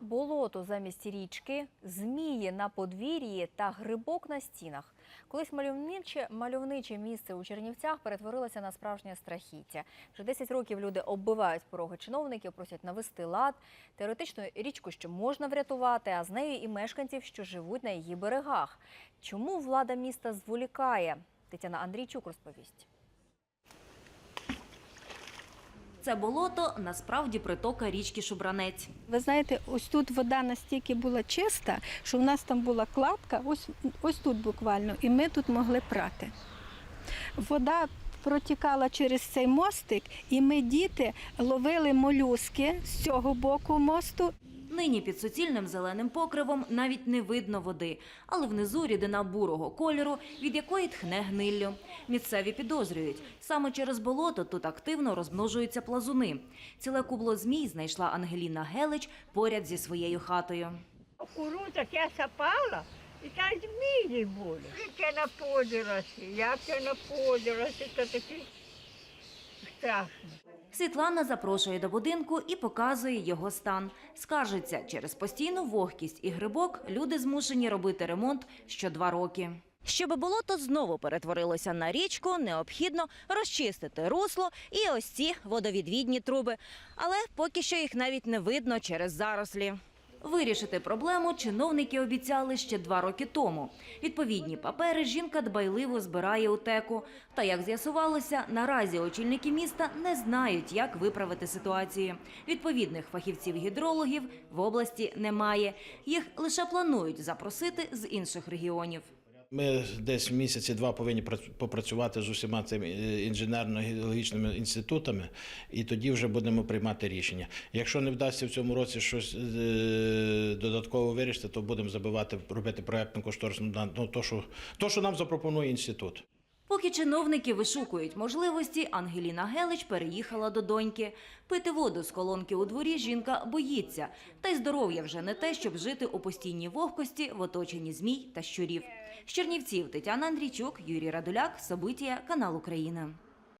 Болото замість річки, змії на подвір'ї та грибок на стінах. Колись мальовниче, мальовниче місце у Чернівцях перетворилося на справжнє страхіття. Вже 10 років люди оббивають пороги чиновників, просять навести лад. Теоретично річку ще можна врятувати, а з нею і мешканців, що живуть на її берегах. Чому влада міста зволікає? Тетяна Андрійчук розповість. Це болото насправді притока річки Шубранець. Ви знаєте, ось тут вода настільки була чиста, що в нас там була кладка, ось, ось тут буквально, і ми тут могли прати. Вода протікала через цей мостик, і ми, діти, ловили молюски з цього боку мосту. Нині під суцільним зеленим покривом навіть не видно води, але внизу рідина бурого кольору, від якої тхне гниллю. Місцеві підозрюють, саме через болото тут активно розмножуються плазуни. Ціле кубло змій знайшла Ангеліна Гелич поряд зі своєю хатою. Кукурудза я сапала, і там змії були. Як я наподилася, як я наподилася, то таке Світлана запрошує до будинку і показує його стан. Скаржиться, через постійну вогкість і грибок люди змушені робити ремонт що два роки. Щоб болото знову перетворилося на річку, необхідно розчистити русло і ось ці водовідвідні труби. Але поки що їх навіть не видно через зарослі. Вирішити проблему чиновники обіцяли ще два роки тому. Відповідні папери жінка дбайливо збирає у теку. Та як з'ясувалося, наразі очільники міста не знають, як виправити ситуацію. Відповідних фахівців-гідрологів в області немає. Їх лише планують запросити з інших регіонів. Ми десь місяці два повинні прац- попрацювати з усіма цими е, інженерно-геологічними інститутами, і тоді вже будемо приймати рішення. Якщо не вдасться в цьому році щось е, додатково вирішити, то будемо забивати, робити проєктну кошторисну дану ну, то, що, то, що нам запропонує інститут. Поки чиновники вишукують можливості, Ангеліна Гелич переїхала до доньки. Пити воду з колонки у дворі жінка боїться. Та й здоров'я вже не те, щоб жити у постійній вогкості в оточенні змій та щурів. З Чернівців Тетяна Андрійчук, Юрій Радуляк, Собитія, канал Україна.